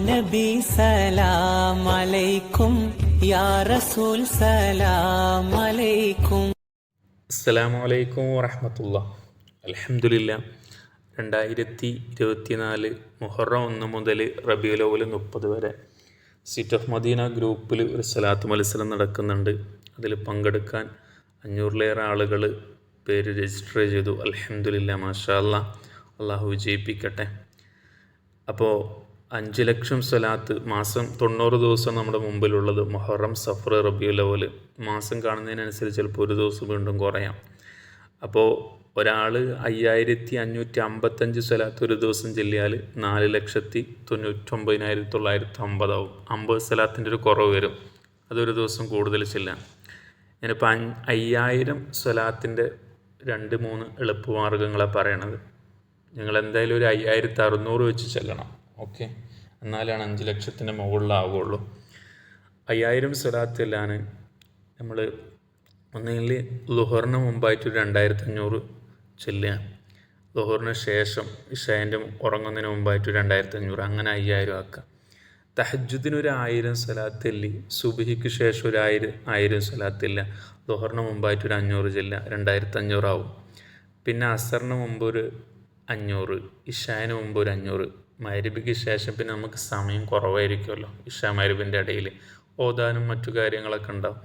നബി സലാം അലൈക്കും യാ റസൂൽ സലാം അലൈക്കും അസ്സലാമു അലൈക്കും വറഹമത്തുള്ള അലഹമുല്ല രണ്ടായിരത്തി ഇരുപത്തിനാല് മുഹറം ഒന്ന് മുതൽ റബിയുലോവൽ മുപ്പത് വരെ സിറ്റ് ഓഫ് മദീന ഗ്രൂപ്പിൽ ഒരു സലാത്ത് മത്സരം നടക്കുന്നുണ്ട്. അതിൽ പങ്കെടുക്കാൻ അഞ്ഞൂറിലേറെ ആളുകൾ പേര് രജിസ്റ്റർ ചെയ്തു. അലഹമുല്ല മാഷാ അല്ലാ അള്ളാഹു വിജയിപ്പിക്കട്ടെ. അപ്പോൾ അഞ്ച് ലക്ഷം സ്വലാത്ത് മാസം തൊണ്ണൂറ് ദിവസം നമ്മുടെ മുമ്പിലുള്ളത് മൊഹറം സഫർ റബിയുൽ അവൽ മാസം കാണുന്നതിനനുസരിച്ച് ചിലപ്പോൾ ഒരു ദിവസം വീണ്ടും കുറയാം. അപ്പോൾ ഒരാൾ അയ്യായിരത്തി അഞ്ഞൂറ്റി അമ്പത്തഞ്ച് സ്വലാത്ത് ഒരു ദിവസം ചെല്ലിയാൽ നാല് ലക്ഷത്തി തൊണ്ണൂറ്റൊമ്പതിനായിരത്തി തൊള്ളായിരത്തി അമ്പതാവും അമ്പത് സ്വലാത്തിന്റെ ഒരു കുറവ് വരും. അതൊരു ദിവസം കൂടുതൽ ചെല്ലാം. ഞാനിപ്പോൾ അയ്യായിരം സ്വലാത്തിന്റെ രണ്ട് മൂന്ന് എളുപ്പമാർഗങ്ങളാണ് പറയണത്. നിങ്ങൾ എന്തായാലും ഒരു അയ്യായിരത്തി അറുന്നൂറ് വെച്ച് ചെല്ലണം. ഓക്കെ. എന്നാലാണ് അഞ്ച് ലക്ഷത്തിന്റെ മുകളിലാവുകയുള്ളൂ. അയ്യായിരം സ്വലാത്തിലാണ് നമ്മൾ ഒന്നുകിൽ ലുഹറിന് മുമ്പായിട്ട് ഒരു രണ്ടായിരത്തി അഞ്ഞൂറ് ചെല്ലുക. ലുഹറിന് ശേഷം ഇഷാന്റെ ഉറങ്ങുന്നതിന് മുമ്പായിട്ട് രണ്ടായിരത്തി അഞ്ഞൂറ് അങ്ങനെ അയ്യായിരം ആക്കുക. തഹജുദിന് ഒരു ആയിരം സ്വലാത്തില്ല സുബിഹിക്ക് ശേഷം ഒരു ആയിരം ആയിരം സ്വലാത്തില്ല ലുഹറിന് മുമ്പായിട്ട് ഒരു അഞ്ഞൂറ് ചെല്ലുക. രണ്ടായിരത്തി അഞ്ഞൂറാവും പിന്നെ അസറിന് മുമ്പ് ഒരു അഞ്ഞൂറ് ഇഷാന് മുമ്പ് ഒരു അഞ്ഞൂറ്. മരുബിക്ക് ശേഷം പിന്നെ നമുക്ക് സമയം കുറവായിരിക്കുമല്ലോ. ഇഷാ മരുബിന്റെ ഇടയിൽ ഓതാനും മറ്റു കാര്യങ്ങളൊക്കെ ഉണ്ടാവും.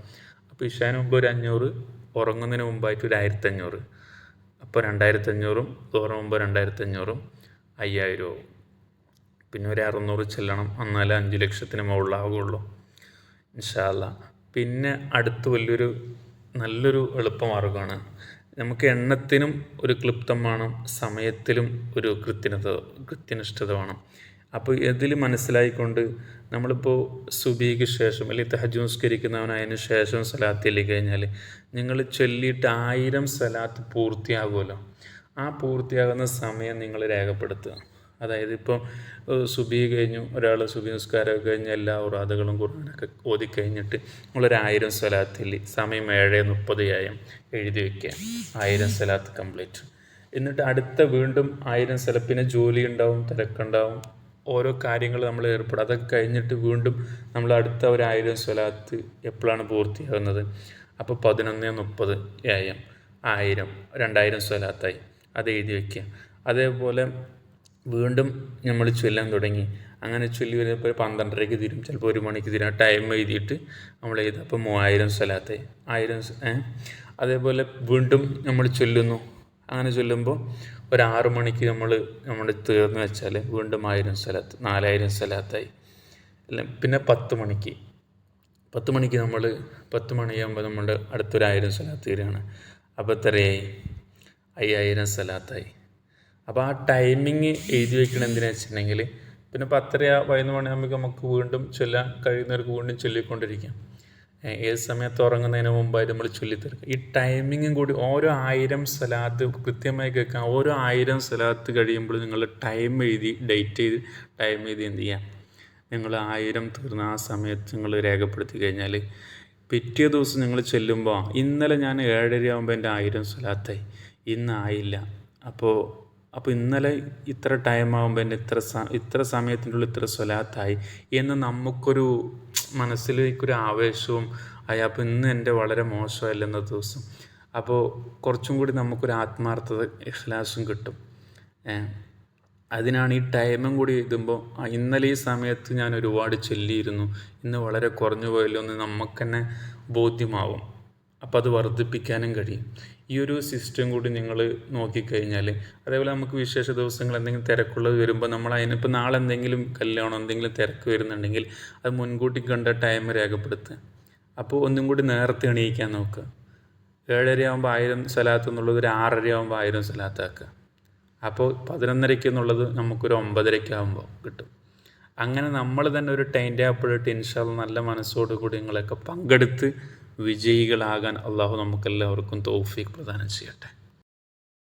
അപ്പോൾ ഇഷാന് മുമ്പ് ഒരു അഞ്ഞൂറ് ഉറങ്ങുന്നതിന് മുമ്പായിട്ട് ഒരു ആയിരത്തി അഞ്ഞൂറ് അപ്പോൾ രണ്ടായിരത്തി അഞ്ഞൂറും തോറും മുമ്പ് രണ്ടായിരത്തി അഞ്ഞൂറും അയ്യായിരം ആവും. പിന്നെ ഒരു അറുന്നൂറ് ചെല്ലണം. എന്നാലേ അഞ്ച് ലക്ഷത്തിന് മുകളിലാവുകയുള്ളൂ. ഇൻഷാല്ല പിന്നെ അടുത്ത് വലിയൊരു നല്ലൊരു എളുപ്പമാർഗമാണ് നമുക്ക് എണ്ണത്തിനും ഒരു ക്ലിപ്തം വേണം സമയത്തിലും ഒരു കൃത്യത കൃത്യനിഷ്ഠത വേണം. അപ്പോൾ ഇതിൽ മനസ്സിലായിക്കൊണ്ട് നമ്മളിപ്പോൾ സുബിക്ക് ശേഷം അല്ലെങ്കിൽ തഹജ് നിസ്കരിക്കുന്നവനതിന് ശേഷം സലാത്ത് ചൊല്ലി കഴിഞ്ഞാൽ നിങ്ങൾ ചൊല്ലിയിട്ട് ആയിരം സലാത്ത് പൂർത്തിയാകുമല്ലോ. ആ പൂർത്തിയാകുന്ന സമയം നിങ്ങൾ രേഖപ്പെടുത്തുക. അതായത് ഇപ്പം സുബി കഴിഞ്ഞു ഒരാൾ സുബി നിസ്കാരമൊക്കെ കഴിഞ്ഞ് എല്ലാ ഉറാദകളും ഖുർആാനൊക്കെ ഓതി കഴിഞ്ഞിട്ട് നമ്മളൊരായിരം സ്വലാത്തിൽ സമയം ഏഴ് മുപ്പത് ആയം എഴുതി വയ്ക്കുക ആയിരം സ്വലാത്ത് കംപ്ലീറ്റ്. എന്നിട്ട് അടുത്ത വീണ്ടും ആയിരം സ്ഥലപ്പിന് ജോലി ഉണ്ടാവും തിരക്കുണ്ടാവും ഓരോ കാര്യങ്ങൾ നമ്മൾ ഏർപ്പെടും. അതൊക്കെ കഴിഞ്ഞിട്ട് വീണ്ടും നമ്മൾ അടുത്ത ഒരു ആയിരം സ്വലാത്ത് എപ്പോഴാണ് പൂർത്തിയാകുന്നത് അപ്പോൾ പതിനൊന്ന് മുപ്പത് ആയം ആയിരം രണ്ടായിരം സ്വലാത്തായി അത് എഴുതി വയ്ക്കുക അതേപോലെ വീണ്ടും നമ്മൾ ചൊല്ലാൻ തുടങ്ങി. അങ്ങനെ ചൊല്ലി വരുമ്പോൾ പന്ത്രണ്ടരയ്ക്ക് തീരും. ചിലപ്പോൾ ഒരു മണിക്ക് തീരും. ടൈം എഴുതിയിട്ട് നമ്മൾ എഴുതും. അപ്പോൾ മൂവായിരം സ്ഥലത്തെ ആയിരം അതേപോലെ വീണ്ടും നമ്മൾ ചൊല്ലുന്നു. അങ്ങനെ ചൊല്ലുമ്പോൾ ഒരു ആറു മണിക്ക് നമ്മൾ നമ്മൾ തീർന്നു വെച്ചാൽ വീണ്ടും ആയിരം സ്ഥലത്ത് നാലായിരം സ്ഥലത്തായി പിന്നെ പത്ത് മണിക്ക്. പത്ത് മണിക്ക് നമ്മൾ പത്ത് മണിയാകുമ്പോൾ നമ്മുടെ അടുത്തൊരായിരം സ്ഥലത്ത് തീരുകയാണ്. അപ്പോൾ എത്രയായി അയ്യായിരം സ്ഥലത്തായി അപ്പോൾ ആ ടൈമിങ് എഴുതി വെക്കണം എന്തിനാ വെച്ചിട്ടുണ്ടെങ്കിൽ പിന്നെ പത്തര പതിനൊന്ന് മണിയാകുമ്പോൾ നമുക്ക് വീണ്ടും ചൊല്ലാൻ കഴിയുന്നവർക്ക് വീണ്ടും ചൊല്ലിക്കൊണ്ടിരിക്കാം. ഏത് സമയത്ത് ഉറങ്ങുന്നതിന് മുമ്പായിട്ട് നമ്മൾ ചൊല്ലിത്തീർക്കുക ഈ ടൈമിങ്ങും കൂടി ഓരോ ആയിരം സ്ഥലത്ത് കൃത്യമായി കേൾക്കാം. ഓരോ ആയിരം സ്ഥലത്ത് കഴിയുമ്പോൾ നിങ്ങൾ ടൈം എഴുതി ഡേറ്റ് ചെയ്ത് ടൈം എഴുതി എന്ത് ചെയ്യാം? നിങ്ങൾ ആയിരം തീർന്ന ആ സമയത്ത് നിങ്ങൾ രേഖപ്പെടുത്തി കഴിഞ്ഞാൽ പിറ്റേ ദിവസം നിങ്ങൾ ചെല്ലുമ്പോൾ ഇന്നലെ ഞാൻ ഏഴര ആകുമ്പോൾ എന്റെ ആയിരം സ്ഥലത്തായി ഇന്നായില്ല. അപ്പോൾ അപ്പോൾ ഇന്നലെ ഇത്ര ടൈം ആകുമ്പോൾ എന്റെ ഇത്ര ഇത്ര സമയത്തിന്റെ ഉള്ളിൽ ഇത്ര സ്വലാത്തായി എന്ന് നമുക്കൊരു മനസ്സിലേക്കൊരു ആവേശവും ആയി. അപ്പോൾ ഇന്ന് എന്റെ വളരെ മോശമല്ലെന്ന ദിവസം? അപ്പോൾ കുറച്ചും കൂടി നമുക്കൊരു ആത്മാർത്ഥത ഇഖ്ലാസും കിട്ടും. അതിനാണ് ഈ ടൈമും കൂടി എഴുതുമ്പോൾ ഇന്നലെ ഈ സമയത്ത് ഞാൻ ഒരുപാട് ചൊല്ലിയിരുന്നു. ഇന്ന് വളരെ കുറഞ്ഞു പോയല്ലോ എന്ന് നമുക്ക് തന്നെ ബോധ്യമാവും. അപ്പോൾ അത് വർദ്ധിപ്പിക്കാനും കഴിയും. ഈ ഒരു സിസ്റ്റം കൂടി നിങ്ങൾ നോക്കിക്കഴിഞ്ഞാൽ അതേപോലെ നമുക്ക് വിശേഷ ദിവസങ്ങൾ എന്തെങ്കിലും തിരക്കുള്ളത് വരുമ്പോൾ നമ്മൾ അതിനിപ്പോൾ നാളെ എന്തെങ്കിലും കല്യാണം എന്തെങ്കിലും തിരക്ക് വരുന്നുണ്ടെങ്കിൽ അത് മുൻകൂട്ടി കണ്ട ടൈം രേഖപ്പെടുത്തുക അപ്പോൾ ഒന്നും കൂടി നേരത്തെ എണീക്കാൻ നോക്കുക ഏഴര ആകുമ്പോൾ ആയിരം സ്ഥലത്ത് എന്നുള്ളത് ഒരു ആറര ആകുമ്പോൾ ആയിരം സ്ഥലത്താക്കുക അപ്പോൾ പതിനൊന്നരയ്ക്ക് എന്നുള്ളത് നമുക്കൊരു ഒമ്പതരയ്ക്ക് ആകുമ്പോൾ കിട്ടും. അങ്ങനെ നമ്മൾ തന്നെ ഒരു ടൈം ടേബിൾ ഇട്ട് ഇൻഷാൽ നല്ല മനസ്സോടു കൂടി നിങ്ങളൊക്കെ പങ്കെടുത്ത് വിജയികളാകാൻ അള്ളാഹു നമുക്കെല്ലാവർക്കും തൗഫീഖ് പ്രദാനം ചെയ്യട്ടെ.